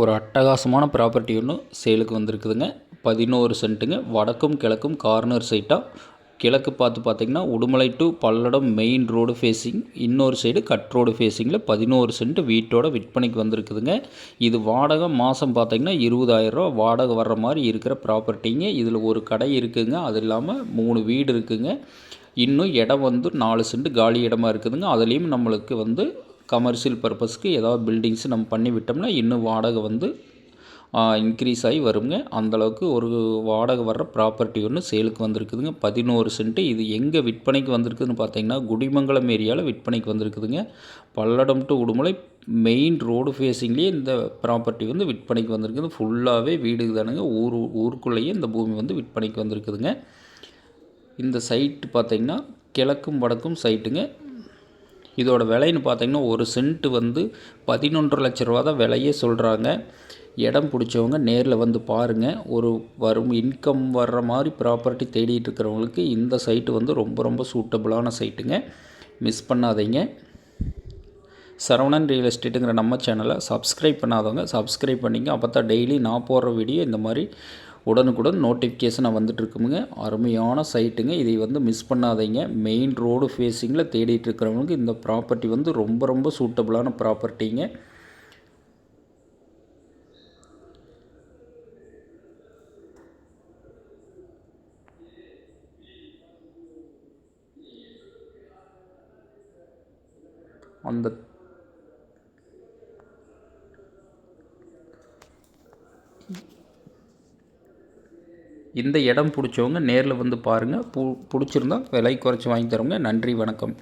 ஒரு அட்டகாசமான ப்ராப்பர்ட்டி ஒன்று சேலுக்கு வந்திருக்குதுங்க. பதினோரு சென்ட்டுங்க. வடக்கும் கிழக்கும் கார்னர் சைட்டாக கிழக்கு பார்த்து பார்த்திங்கன்னா Udumalai to Palladam main road facing இன்னொரு சைடு கட் ரோடு ஃபேஸிங்கில் பதினோரு சென்ட் வீட்டோட விற்பனைக்கு வந்திருக்குதுங்க. இது வாடகை மாதம் பார்த்திங்கன்னா இருபதாயிரரூவா வாடகை வர்ற மாதிரி இருக்கிற ப்ராப்பர்ட்டிங்க இதில் ஒரு கடை இருக்குதுங்க அது இல்லாமல் மூணு வீடு இருக்குதுங்க இன்னும் இடம் வந்து நாலு சென்ட் காலி இடமா இருக்குதுங்க. அதுலேயும் நம்மளுக்கு வந்து கமர்ஷியல் பர்பஸ்க்கு ஏதாவது பில்டிங்ஸ் நம்ம பண்ணி விட்டோம்னா இன்னும் வாடகை வந்து இன்க்ரீஸ் ஆகி வருங்க. அந்தளவுக்கு ஒரு வாடகை வர்ற ப்ராப்பர்ட்டி ஒன்று சேலுக்கு வந்திருக்குதுங்க. பதினோரு சென்ட்டு இது எங்கே விற்பனைக்கு வந்திருக்குதுன்னு பார்த்தீங்கன்னா குடிமங்கலம் ஏரியாவில் விற்பனைக்கு வந்திருக்குதுங்க. Palladam to Udumalai main road ஃபேஸிங்லேயே இந்த ப்ராப்பர்ட்டி வந்து விற்பனைக்கு வந்திருக்குது. ஃபுல்லாகவே வீடு தானுங்க. ஊர் ஊருக்குள்ளேயே இந்த பூமி வந்து விற்பனைக்கு வந்திருக்குதுங்க. இந்த சைட்டு பார்த்திங்கன்னா கிழக்கும் வடக்கும் சைட்டுங்க இதோட விலைன்னு பார்த்தீங்கன்னா ஒரு சென்ட்டு வந்து பதினொன்றரை லட்ச ரூபா தான் விலையே சொல்கிறாங்க இடம் பிடிச்சவங்க நேரில் வந்து பாருங்கள் ஒரு வரும் இன்கம் வர்ற மாதிரி ப்ராப்பர்ட்டி தேடிட்டு இருக்கிறவங்களுக்கு இந்த சைட்டு வந்து ரொம்ப ரொம்ப சூட்டபுளான சைட்டுங்க மிஸ் பண்ணாதீங்க. சரவணன் ரியல் எஸ்டேட்டுங்கிற நம்ம சேனலை சப்ஸ்கிரைப் பண்ணாதவங்க சப்ஸ்கிரைப் பண்ணிங்க. அப்போ தான் டெய்லி நான் போடுற வீடியோ இந்த மாதிரி உடனுக்குடன் நோட்டிஃபிகேஷனாக வந்துட்டுருக்குமுங்க. அருமையான சைட்டுங்க இதை வந்து மிஸ் பண்ணாதீங்க. மெயின் ரோடு ஃபேஸிங்கில் தேடிட்டு இருக்கிறவங்களுக்கு இந்த ப்ராப்பர்ட்டி வந்து ரொம்ப ரொம்ப சூட்டபுளான ப்ராப்பர்ட்டிங்க அந்த இந்த இடம் பிடிச்சவங்க நேரில் வந்து பாருங்கள் பு பிடிச்சிருந்தா விலை குறைச்சி வாங்கி தரோங்க. நன்றி வணக்கம்.